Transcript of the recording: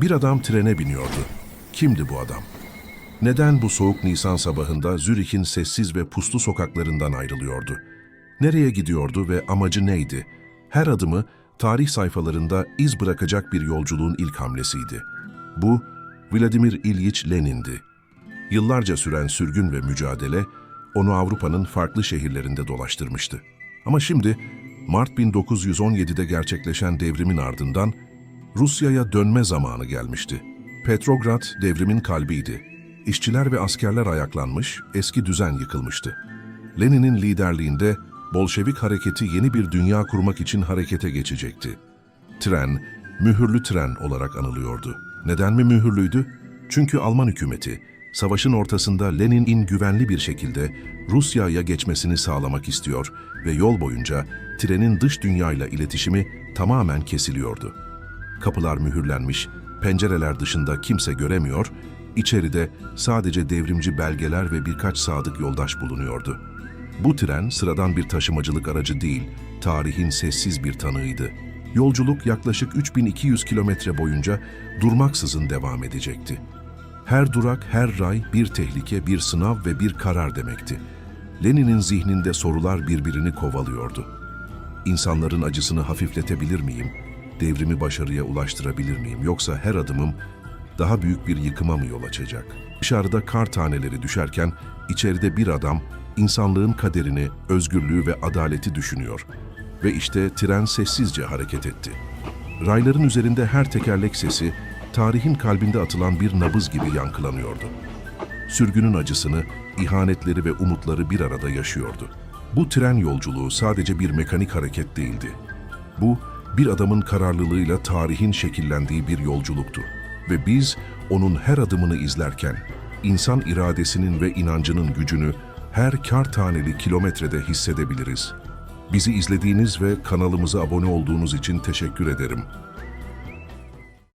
Bir adam trene biniyordu. Kimdi bu adam? Neden bu soğuk Nisan sabahında Zürih'in sessiz ve puslu sokaklarından ayrılıyordu? Nereye gidiyordu ve amacı neydi? Her adımı tarih sayfalarında iz bırakacak bir yolculuğun ilk hamlesiydi. Bu, Vladimir İlyich Lenin'di. Yıllarca süren sürgün ve mücadele onu Avrupa'nın farklı şehirlerinde dolaştırmıştı. Ama şimdi Mart 1917'de gerçekleşen devrimin ardından Rusya'ya dönme zamanı gelmişti. Petrograd devrimin kalbiydi. İşçiler ve askerler ayaklanmış, eski düzen yıkılmıştı. Lenin'in liderliğinde Bolşevik hareketi yeni bir dünya kurmak için harekete geçecekti. Tren, mühürlü tren olarak anılıyordu. Neden mi mühürlüydü? Çünkü Alman hükümeti, savaşın ortasında Lenin'in güvenli bir şekilde Rusya'ya geçmesini sağlamak istiyor ve yol boyunca trenin dış dünyayla iletişimi tamamen kesiliyordu. Kapılar mühürlenmiş, pencereler dışında kimse göremiyor, içeride sadece devrimci belgeler ve birkaç sadık yoldaş bulunuyordu. Bu tren sıradan bir taşımacılık aracı değil, tarihin sessiz bir tanığıydı. Yolculuk yaklaşık 3200 kilometre boyunca durmaksızın devam edecekti. Her durak, her ray bir tehlike, bir sınav ve bir karar demekti. Lenin'in zihninde sorular birbirini kovalıyordu. İnsanların acısını hafifletebilir miyim? Devrimi başarıya ulaştırabilir miyim? Yoksa her adımım daha büyük bir yıkıma mı yol açacak? Dışarıda kar taneleri düşerken içeride bir adam insanlığın kaderini, özgürlüğü ve adaleti düşünüyor. Ve işte tren sessizce hareket etti. Rayların üzerinde her tekerlek sesi tarihin kalbinde atılan bir nabız gibi yankılanıyordu. Sürgünün acısını, ihanetleri ve umutları bir arada yaşıyordu. Bu tren yolculuğu sadece bir mekanik hareket değildi. Bu, bir adamın kararlılığıyla tarihin şekillendiği bir yolculuktu. Ve biz onun her adımını izlerken, insan iradesinin ve inancının gücünü her kar taneli kilometrede hissedebiliriz. Bizi izlediğiniz ve kanalımıza abone olduğunuz için teşekkür ederim.